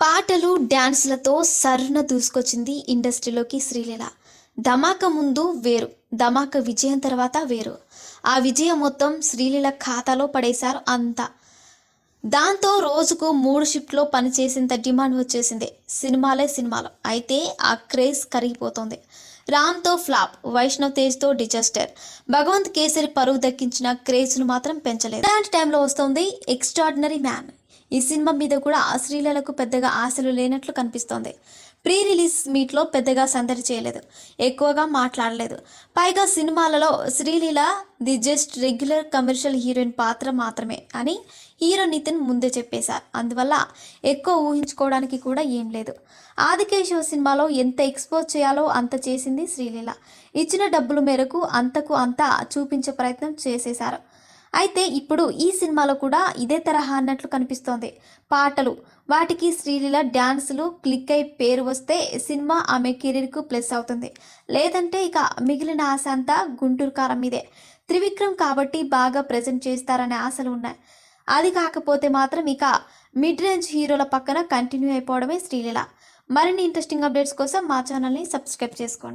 పాటలు డ్యాన్స్లతో సరున దూసుకొచ్చింది ఇండస్ట్రీలోకి శ్రీలీల. ధమాక ముందు వేరు ధమాక విజయం తర్వాత వేరు. ఆ విజయం మొత్తం శ్రీలీల ఖాతాలో పడేశారు అంతా. దాంతో రోజుకు మూడు షిఫ్ట్లో పనిచేసేంత డిమాండ్ వచ్చేసింది. సినిమాలే సినిమాలు. అయితే ఆ క్రేజ్ కరిగిపోతుంది. రామ్తో ఫ్లాప్ వైష్ణవ్ తేజ్తో డిజాస్టర్. భగవంత్ కేసరి పరువు దక్కించిన క్రేజ్ను మాత్రం పెంచలేదు. అలాంటి టైంలో వస్తుంది ఎక్స్ట్రాడినరీ మ్యాన్. ఈ సినిమా మీద కూడా శ్రీలీలకు పెద్దగా ఆశలు లేనట్లు కనిపిస్తోంది. ప్రీ రిలీజ్ మీట్లో పెద్దగా సందడి చేయలేదు. ఎక్కువగా మాట్లాడలేదు. పైగా సినిమాలలో Sreeleela the just regular commercial heroine పాత్ర మాత్రమే అని హీరో నితిన్ ముందే చెప్పేశారు. అందువల్ల ఎక్కువ ఊహించుకోవడానికి కూడా ఏం లేదు. ఆదికేశవ సినిమాలో ఎంత ఎక్స్పోజ్ చేయాలో అంత చేసింది శ్రీలీల. ఇచ్చిన డబ్బుల మేరకు అంతకు అంతా చూపించే ప్రయత్నం చేసేశారు. అయితే ఇప్పుడు ఈ సినిమాలో కూడా ఇదే తరహా అన్నట్లు కనిపిస్తోంది. పాటలు వాటికి శ్రీలీల డ్యాన్సులు క్లిక్ అయి పేరు వస్తే సినిమా ఆమె కెరీర్కు ప్లస్ అవుతుంది. లేదంటే ఇక మిగిలిన ఆశ అంతా గుంటూరు కారం మీదే. త్రివిక్రమ్ కాబట్టి బాగా ప్రజెంట్ చేస్తారనే ఆశలు ఉన్నాయి. అది కాకపోతే మాత్రం ఇక మిడ్ రేంజ్ హీరోల పక్కన కంటిన్యూ అయిపోవడమే శ్రీలీల. మరిన్ని ఇంట్రెస్టింగ్ అప్డేట్స్ కోసం మా ఛానల్ని సబ్స్క్రైబ్ చేసుకోండి.